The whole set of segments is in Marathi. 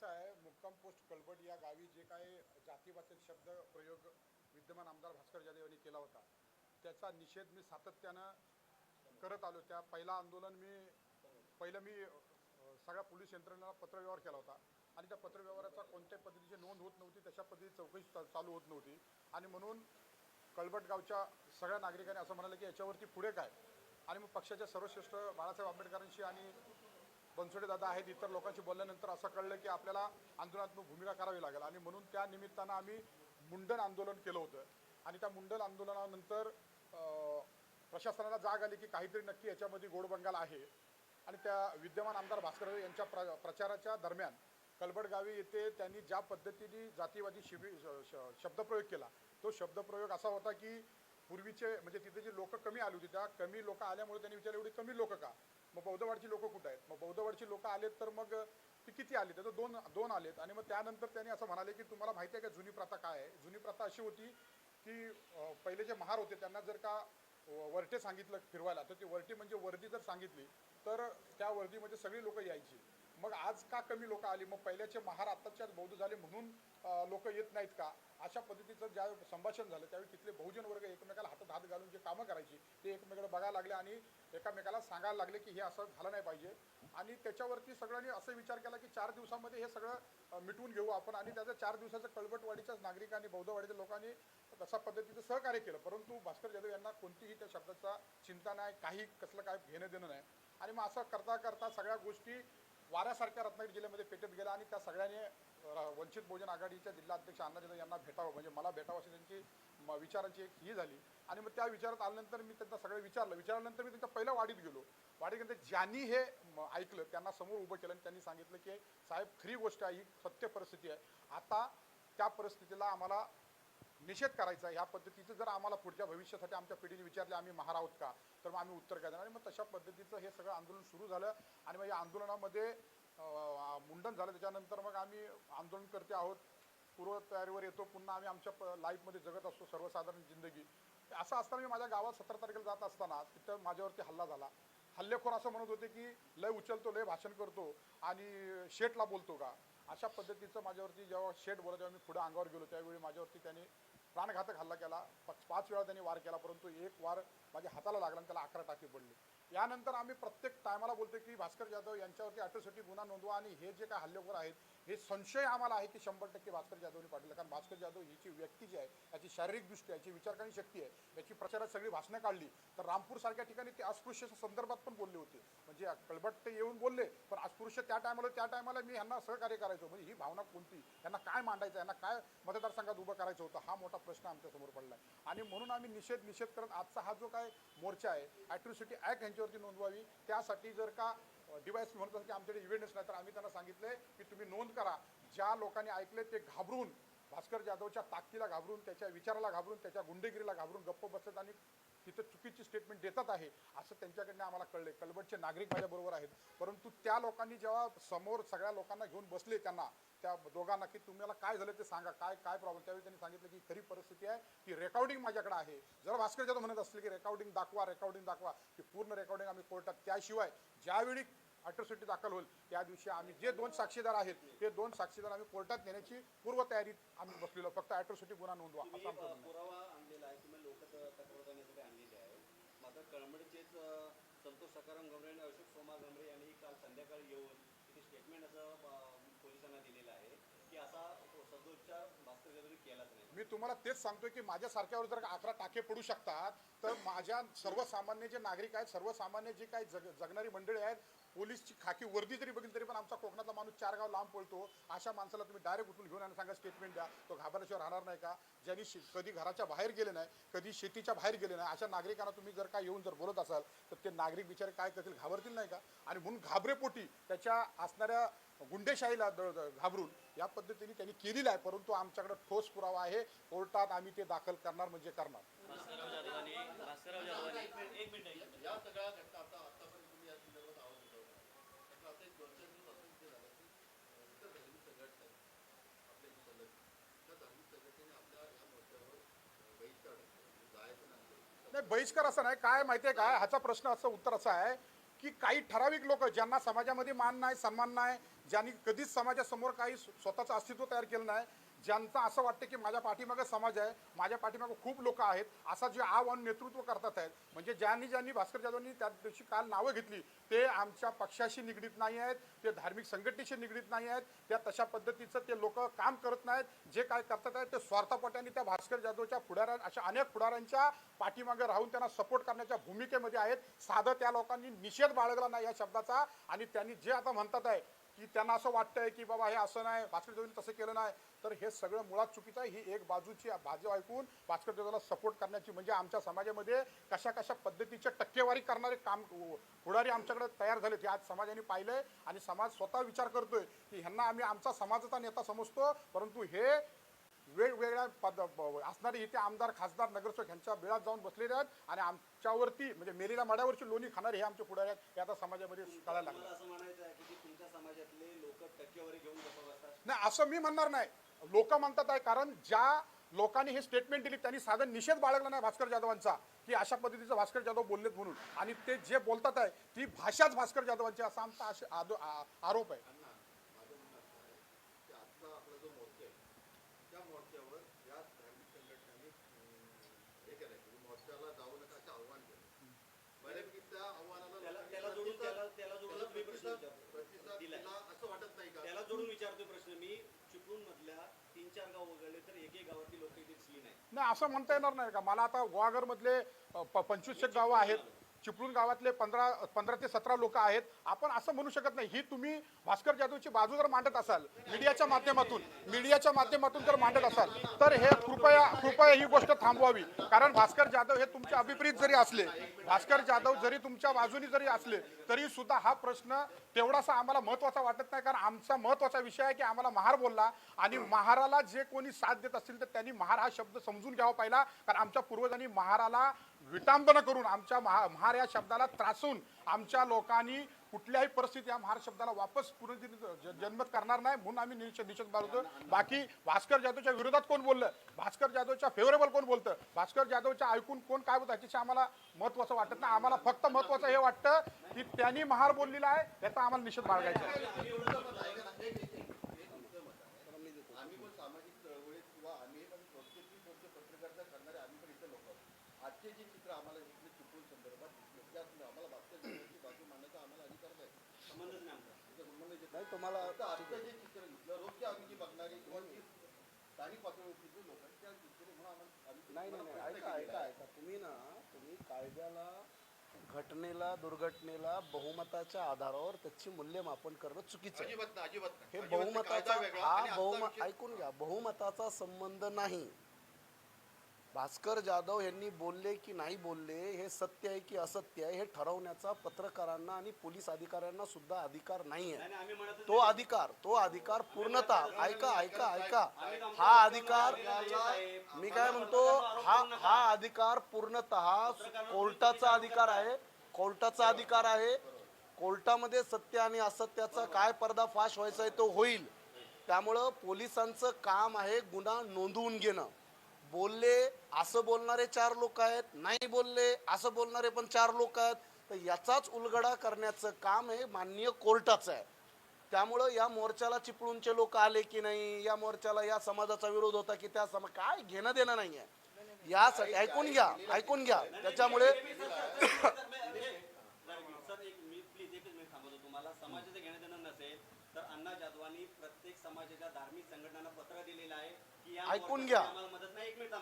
कसं आहे मुक्काम पोस्ट कलबट या गावी जे काही जातीवाचक शब्द प्रयोग विद्यमान आमदार भास्कर जाधव यांनी केला होता. त्याचा निषेध मी सातत्यानं करत आलो. त्या पहिला आंदोलन मी पहिलं मी सगळ्या पोलीस यंत्रणेला पत्रव्यवहार केला होता. आणि त्या पत्रव्यवहाराचा कोणत्याही पद्धतीची नोंद होत नव्हती. तशा पद्धतीची चौकशी चा- चालू होत नव्हती. आणि म्हणून कळबट गावच्या सगळ्या नागरिकांनी असं म्हणालं की याच्यावरती पुढे काय? आणि मग पक्षाच्या सर्वश्रेष्ठ बाळासाहेब आंबेडकरांशी आणि बनसोडे दादा आहेत इतर लोकांशी बोलल्यानंतर असं कळलं की आपल्याला आंदोलनात्मक भूमिका करावी लागेल. आणि म्हणून त्या निमित्तानं आम्ही मुंडन आंदोलन केलं होतं. आणि त्या मुंडन आंदोलनानंतर प्रशासनाला जाग आली की काहीतरी नक्की याच्यामध्ये गोडबंगाल आहे. आणि त्या विद्यमान आमदार भास्कर यांच्या प्र प्रचाराच्या दरम्यान कलबडगावी येथे त्यांनी ज्या पद्धतीने जातीवादी शिबी श- शब्दप्रयोग केला तो शब्दप्रयोग असा होता की पूर्वीचे म्हणजे तिथे जी लोक कमी आली होती त्या कमी लोक आल्यामुळे त्यांनी विचारलं एवढी कमी लोक का? मग बौद्धवाडची लोक कुठं आहेत? मग बौद्धवाडची लोक आलेत तर मग ती किती आली? तर दोन दोन आलेत. आणि मग त्यानंतर त्यांनी असं म्हणाले की तुम्हाला माहिती आहे का जुनी प्रथा काय आहे? जुनी प्रथा अशी होती की पहिले जे महार होते त्यांना जर का वरटे सांगितलं फिरवायला तर ती वरटी म्हणजे वर्दी जर सांगितली तर त्या वर्दीमध्ये सगळी लोक यायची. मग आज का कमी लोक आली? मग पहिल्याचे महार आत्ताच्याच बौद्ध झाले म्हणून लोक येत नाहीत का? अशा पद्धतीचं ज्या संभाषण झालं त्यावेळी तिथले बहुजन वर्ग एकमेकाला हातात हात घालून जे कामं करायची ते एकमेकाला बघायला लागले आणि एकामेकाला सांगायला लागले की हे असं झालं नाही पाहिजे. आणि त्याच्यावरती सगळ्यांनी असं विचार केला की चार दिवसामध्ये हे सगळं मिटवून घेऊ आपण. आणि त्याचं चार दिवसाचं कळवटवाडीच्याच नागरिकांनी बौद्धवाडीच्या लोकांनी तशा पद्धतीचं सहकार्य केलं. परंतु भास्कर जाधव यांना कोणतीही त्या शब्दाचा चिंता नाही काही कसलं काय घेणं देणं नाही. आणि मग असं करता करता सगळ्या गोष्टी वाऱ्यासारख्या रत्नागिरी जिल्ह्यामध्ये पेटत गेला आणि त्या सगळ्यांनी वंचित बहुजन आघाडीच्या जिल्हा अध्यक्ष अण्णा यांना भेटावं. म्हणजे मला भेटावं अशी त्यांची विचारांची एक ही झाली. आणि मग त्या विचारात आल्यानंतर मी त्यांना सगळं विचारलं. विचारल्यानंतर मी त्यांच्या पहिल्या वाडीत गेलो. वाडीत ज्यांनी हे म- ऐकलं त्यांना समोर उभं केलं आणि त्यांनी सांगितलं की साहेब खरी गोष्ट आहे ही सत्य परिस्थिती आहे. आता त्या परिस्थितीला आम्हाला निषेध करायचा ह्या पद्धतीचं जर आम्हाला पुढच्या भविष्यासाठी आमच्या पिढीने विचारले आम्ही महार आहोत का? तर मग आम्ही उत्तर काय देणार आणि मग तशा पद्धतीचं हे सगळं आंदोलन सुरू झालं आणि मग या आंदोलनामध्ये मुंडन झालं. त्याच्यानंतर मग आम्ही आंदोलन करते आहोत. पूर्वतयारीवर येतो. पुन्हा आम्ही आमच्या प लाईफमध्ये जगत असतो सर्वसाधारण जिंदगी. असं असताना मी माझ्या गावात सतरा तारखेला जात असताना तिथं माझ्यावरती हल्ला झाला. हल्लेखोर असं म्हणत होते की लय उचलतो लय भाषण करतो आणि शेटला बोलतो का? अशा पद्धतीचं माझ्यावरती जेव्हा शेट बोला जेव्हा मी पुढे अंगावर गेलो. त्यावेळी माझ्यावरती त्यांनी प्राणघातक हल्ला केला. पाच पाच वेळा त्यांनी वार केला परंतु एक वार माझ्या हाताला लागला आणि त्याला अकरा टाके पडले. यानंतर आम्ही प्रत्येक टायमाला बोलतो की भास्कर जाधव यांच्यावरती अॅट्रॉसिटी गुन्हा नोंदवा आणि हे जे काय हल्लेखोर आहेत हे संशय आम्हाला आहे की शंभर टक्के भास्कर जाधवने पाठवलं कारण भास्कर जाधव याची व्यक्ती जी आहे याची शारीरिक आहे याची विचारकारणी शक्ती आहे याची प्रचारात सगळी भाषणं काढली तर रामपूरसारख्या ठिकाणी ते अस्पृश्य संदर्भात पण बोलले होते. म्हणजे कळबट ते येऊन बोलले पण अस्पृश्य त्या टायमाला त्या टायमाला मी ह्यांना सहकार्य करायचो. म्हणजे ही भावना कोणती? यांना काय मांडायचं? यांना काय मतदारसंघात उभं करायचं होतं? हा मोठा प्रश्न आमच्यासमोर पडला आहे आणि म्हणून आम्ही निषेध निषेध करत आजचा हा जो काय मोर्चा आहे ॲट्रॉसिटी ॲक्ट ह्यांच्यावरती नोंदवावी. त्यासाठी जर का डिवाईस म्हणत असेल की आमच्याकडे इव्हेंटच नाही तर आम्ही त्यांना सांगितले की तुम्ही नोंद करा. ज्या लोकांनी ऐकले ते घाबरून भास्कर जाधवच्या ताकदीला घाबरून त्याच्या विचाराला घाबरून त्याच्या गुंडेगिरीला घाबरून गप्प बसत आणि तिथं चुकीची स्टेटमेंट देतात आहे असं त्यांच्याकडनं आम्हाला कळले कलबटचे नागरिक माझ्याबरोबर आहेत. परंतु त्या लोकांनी जेव्हा समोर सगळ्या लोकांना घेऊन बसले त्यांना त्या दोघांना की तुम्हाला काय झालं ते सांगा काय काय प्रॉब्लेम त्यावेळी त्यांनी सांगितलं की खरी परिस्थिती आहे की रेकॉर्डिंग माझ्याकडे आहे. जर भास्कर जाधव म्हणत असले की रेकॉर्डिंग दाखवा रेकॉर्डिंग दाखवा की पूर्ण रेकॉर्डिंग आम्ही कोर्टात त्याशिवाय ज्यावेळी अट्रॉसिटी दाखल होईल त्या दिवशी आम्ही जे दोन साक्षीदार आहेत ते दोन साक्षीदार आम्ही कोर्टात नेण्याची पूर्वतयारीत आम्ही बसलेलो. फक्त अट्रॉसिटी गुन्हा नोंदवा असं आमचं अ, म्हणणं आहे. पुरावा आणलेला आहे किंवा लोक तक्रार करण्यासाठी आणलेले आहे मात्र संतोष सकाराम गमरे आणि अशोक सोमा गमरे यांनी काल संध्याकाळी येऊन तिथे स्टेटमेंट असं पोलिसांना दिलेलं आहे की असा सदोच्चार भास्कर जाधवनी केलाच नाही. मी तुम्हाला तेच सांगतोय की माझ्यासारख्यावर जर अकरा टाके पडू शकतात तर माझ्या सर्वसामान्य जे नागरिक आहेत सर्वसामान्य जे काही जग जगणारी मंडळी आहेत पोलीसची खाकी वर्दी जरी बघितली तरी पण आमचा कोकणातला माणूस चार गाव लांब पळतो. अशा माणसाला तुम्ही डायरेक्ट उठून घेऊन आणि सांगा स्टेटमेंट द्या. तो घाबरल्याशिवाय राहणार नाही का? ज्यांनी शे कधी घराच्या बाहेर गेले नाही कधी शेतीच्या बाहेर गेले नाही अशा नागरिकांना तुम्ही जर काय येऊन जर बोलत असाल तर ते नागरिक बिचारे काय करतील? घाबरतील नाही का? आणि म्हणून घाबरेपोटी त्याच्या असणाऱ्या गुंडेशाहीला द- घाबरून या पद्धतीने त्यांनी केलेलं आहे. परंतु आमच्याकडे ठोस पुरावा आहे. कोर्टात आम्ही ते दाखल करणार म्हणजे करणार भास्करराव जाधवांनी भास्करराव जाधवांनी एक मिनिट या सगळ्या घटना आता आतापर्यंत तुम्ही या संदर्भात आवाज उठवला त्यातलं आता एक दोन चार दिवस असं इथे झालं की अं, इतर धार्मिक संघटना आहेत, आपल्या इथे संघटना त्या धार्मिक संघटनेने आपल्या या मोर्चावर अं, बहिष्कार टाकला म्हणजे जायचं नाही बहिष्कार असं नाही. काय माहितीये काय? ह्याचा प्रश्न असं उत्तर असं आहे की काही ठराविक लोक ज्यांना समाजामध्ये मान नाही सन्मान नाही ज्यांनी कधीच समाजासमोर काही स्वतःचं अस्तित्व तयार केलं नाही ज्यांचं असं वाटतं की माझ्या पाठीमागं समाज आहे माझ्या पाठीमागं खूप लोक आहेत असा जे आव्हान नेतृत्व करतात आहेत. म्हणजे ज्यांनी ज्यांनी भास्कर जाधवांनी त्या दिवशी काल नावं घेतली ते आमच्या पक्षाशी निगडीत नाही आहेत ते धार्मिक संघटनेशी निगडीत नाही आहेत त्या तशा पद्धतीचं ते लोक काम करत नाहीत जे काय करतात आहेत ते स्वार्थपटाने त्या भास्कर जाधवच्या पुढाऱ्या अशा अनेक पुढाऱ्यांच्या पाठीमागे राहून त्यांना सपोर्ट करण्याच्या भूमिकेमध्ये आहेत. साधं त्या लोकांनी निषेध बाळगला नाही या शब्दाचा आणि त्यांनी जे आता म्हणतात आहे की त्यांना असं वाटतंय की बाबा हे असं नाही भास्कर जाधवनी तसं केलं नाही. तर हे सगळं मुळात चुकीचं आहे. ही एक बाजूची बाजू ऐकून भास्कर जोशीला सपोर्ट करण्याची म्हणजे आमच्या समाजामध्ये कशा कशा पद्धतीच्या टक्केवारी करणारे काम पुढारी आमच्याकडे तयार झाले ते आज समाजाने पाहिलंय. आणि समाज स्वतः विचार करतोय की ह्यांना आम्ही आमचा समाजाचा नेता समजतो परंतु हे वेगवेगळ्या पद असणारे इथे आमदार खासदार नगरसेवक यांच्या बिळात जाऊन बसलेले आहेत. आणि आमच्यावरती म्हणजे मेलेल्या मड्यावरची लोणी खाणारे हे आमचे पुढारी आहेत. हे आता समाजामध्ये कळायला लागलं तुम्हाला असं म्हणायचं आहे की ते तुमच्या समाजातले लोक टक्केवारी घेऊन गप्पा बसतात नाही असं मी म्हणणार नाही. लोक म्हणतात आहे कारण ज्या लोकांनी हे स्टेटमेंट दिली त्यांनी साधं निषेध बाळगला नाही भास्कर जाधवांचा की अशा पद्धतीचं भास्कर जाधव बोललेत म्हणून. आणि ते जे बोलतात आहे ती भाषाच भास्कर जाधवांची असा आमचा आरोप आहे अण्णा माझं म्हणणं असं आहे की आजचा आपला जो मोर्चा आहे त्या मोर्चावर या धार्मिक संघटनांनी अं, हे केलंय की मोर्चाला जाऊ नका असं आव्हान केलं बऱ्यापैकी त्या आव्हानाला त्याला लोकांनी त्याला जोडून त्याला प्रतिसाद- त्याला जोडून त्याला मी प्रश्न प्रतिसाद विचारतो. प्रतिसाद दिलाय. दिला असं वाटत नाही का? त्याला जोडून विचारतोय प्रश्न. मी चिपळूण मधल्या तीन चार गाव वगळले तर एकही गावातली लोक इथे दिसली नाही नाही असं म्हणता येणार नाही का? मला आता गुहागर मधले पंचवीसशे गावं आहेत. चिपळूण गावातले पंधरा पंधरा ते सतरा लोक आहेत. आपण असं म्हणू शकत नाही. ही तुम्ही भास्कर जाधवची बाजू जर मांडत असाल मीडियाच्या माध्यमातून मीडियाच्या माध्यमातून जर मांडत असाल तर हे कृपया कृपया ही गोष्ट थांबवावी. कारण भास्कर जाधव हे तुमच्या अभिप्रीत जरी असले भास्कर जाधव जरी तुमच्या बाजूनी जरी असले तरी सुद्धा हा प्रश्न तेवढासा आम्हाला महत्त्वाचा वाटत नाही. कारण आमचा महत्त्वाचा विषय आहे की आम्हाला महार बोलला आणि महाराला जे कोणी साथ देत असतील तर त्यांनी महार हा शब्द समजून घ्यावा पाहिला. कारण आमच्या पूर्वजांनी महाराला विटांबना करून आमच्या महा महार या शब्दाला त्रासून आमच्या लोकांनी कुठल्याही परिस्थितीत या महार शब्दाला वापस पुनर्जन्म जन्मत करणार नाही म्हणून आम्ही निषेध निषेध बाळगतो. बाकी भास्कर जाधवच्या विरोधात कोण बोललं? भास्कर जाधवच्या फेवरेबल कोण बोलतं? भास्कर जाधवच्या ऐकून कोण काय बोलतं त्याच्याशी आम्हाला महत्वाचं वाटत नाही. आम्हाला फक्त महत्वाचं हे वाटतं की त्यांनी महार बोललेला आहे त्याचा आम्हाला निषेध बाळगायचा आहे आम्ही पण सामाजिक चळवळीत किंवा आम्ही पण प्रत्येकी गोष्ट पत्रकारिता करणारे आम्ही पण इथे लोक जे चित्र आम्हाला संदर्भात दिसले. त्यात आम्हाला बाजू मांडण्याचा आम्हाला अधिकार आहे संबंधच नाही आमचा. त्याचा संबंध येत नाही तुम्हाला आजचं जे चित्र दिसलं रोजचे आम्ही जी बघणारी किंवा जी स्थानिक पातळीवरची जी लोक आहेत त्या म्हणून आम्हाला आम्ही नाही नाही नाही ऐका ऐका. ऐका. तुम्ही ना तुम्ही कायद्याला घटनेला दुर्घटनेला बहुमताच्या आधारावर त्याची मूल्यमापन करणं चुकीचं आहे. नाही नाही. हे नाही. बहुमताचा वेगळा आणि हा बहुमत ऐकून घ्या. बहुमताचा संबंध नाही. भास्कर जाधव यांनी बोलले की नाही बोलले हे सत्य आहे की असत्य आहे हे ठरवण्याचा पत्रकारांना आणि पोलीस अधिकाऱ्यांना सुद्धा अधिकार नाही आहे तो अधिकार तो अधिकार पूर्णतः ऐका ऐका ऐका. हा अधिकार मी काय म्हणतो हा हा अधिकार पूर्णतः कोर्टाचा अधिकार आहे. कोर्टाचा अधिकार आहे. कोर्टामध्ये सत्य आणि असत्याचा काय पर्दाफाश व्हायचा आहे तो होईल. त्यामुळं पोलिसांचं काम आहे गुन्हा नोंदवून घेणं. बोलले असं बोलणारे चार लोक आहेत नाही बोलले असं बोलणारे पण चार लोक आहेत. तर याचाच उलगडा करण्याचं काम हे माननीय कोर्टाचं आहे. त्यामुळं या मोर्चाला चिपळूणचे लोक आले की नाही या मोर्चाला या समाजाचा विरोध होता की त्या समा काय घेणं देणं नाही आहे यासाठी ऐकून घ्या ऐकून घ्या. त्याच्यामुळे समाजाचं घेणं देणं नसेल तर अण्णा जाधवांनी प्रत्येक समाजाच्या धार्मिक संघटनांना पत्र दिलेलं आहे. ऐकून घ्या.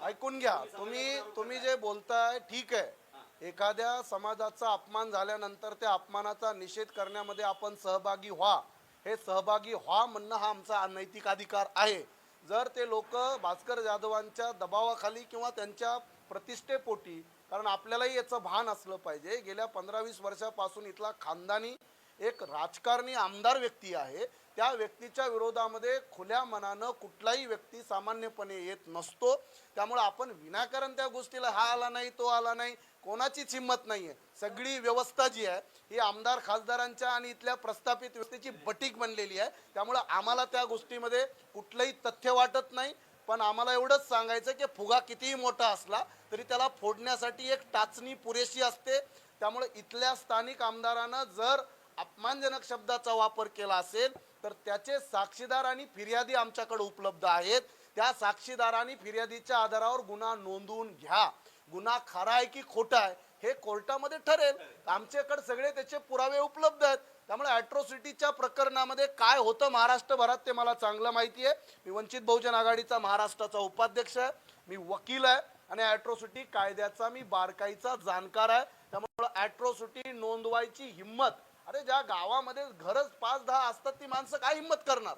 ऐकून घ्या. तुम्ही तुम्ही जे बोलताय ठीक आहे. एखाद्या समाजाचा अपमान झाल्यानंतर त्या अपमानाचा निषेध करण्यामध्ये आपण सहभागी व्हा. हे सहभागी व्हा म्हणणं हा आमचा नैतिक अधिकार आहे. जर ते लोक भास्कर जाधवांच्या दबावाखाली किंवा त्यांच्या प्रतिष्ठेपोटी कारण आपल्यालाही याचं भान असलं पाहिजे गेल्या पंधरा वीस वर्षापासून इथला खानदानी एक राजकारणी आमदार व्यक्ती आहे त्या व्यक्तीच्या विरोधामध्ये खुल्या मनानं कुठलाही व्यक्ती सामान्यपणे येत नसतो. त्यामुळे आपण विनाकारण त्या गोष्टीला हा आला नाही तो आला नाही कोणाचीच हिंमत नाही आहे सगळी व्यवस्था जी आहे ही आमदार खासदारांच्या आणि इथल्या प्रस्थापित व्यक्तीची बटीक बनलेली आहे. त्यामुळं आम्हाला त्या गोष्टीमध्ये कुठलंही तथ्य वाटत नाही. पण आम्हाला एवढंच सांगायचं की फुगा कितीही मोठा असला तरी त्याला फोडण्यासाठी एक टाचणी पुरेशी असते. त्यामुळे इथल्या स्थानिक आमदारानं जर अपमानजनक शब्दाचा वापर केला असेल तर त्याचे साक्षीदार आणि फिर्यादी आमच्याकडे उपलब्ध आहेत. त्या साक्षीदारांनी फिर्यादीच्या आधारावर गुन्हा नोंदवून घ्या. गुन्हा खरा आहे की खोटा आहे हे कोर्टामध्ये ठरेल. आमच्याकडे सगळे त्याचे पुरावे उपलब्ध आहेत. त्यामुळे अॅट्रॉसिटीच्या प्रकरणामध्ये काय होतं महाराष्ट्रभरात ते मला चांगलं माहिती आहे. मी वंचित बहुजन आघाडीचा महाराष्ट्राचा उपाध्यक्ष आहे. मी वकील आहे आणि अॅट्रॉसिटी कायद्याचा मी बारकाईचा जाणकार आहे. त्यामुळे अॅट्रॉसिटी नोंदवायची हिंमत अरे ज्या गावामध्ये घरच पाच दहा असतात ती माणसं काय हिंमत करणार?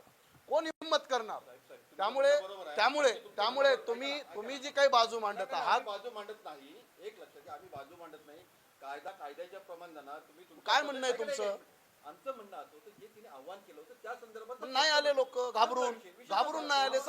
कोण हिंमत करणार? त्यामुळे त्यामुळे त्यामुळे तुम्ही तुम्ही जी काही बाजू मांडत आहात बाजू मांडत नाही. एक लक्षात घ्या आम्ही बाजू मांडत नाही. कायदा कायद्याच्या प्रमाणात तुम्ही तुमच्या काय म्हणणं आहे पद्धतीने- तुमचं? आमचं म्हणणं असं होतं जे तिने आव्हान केलं होतं त्या संदर्भात पण नाही आले लोक घाबरून घाबरून नाही आले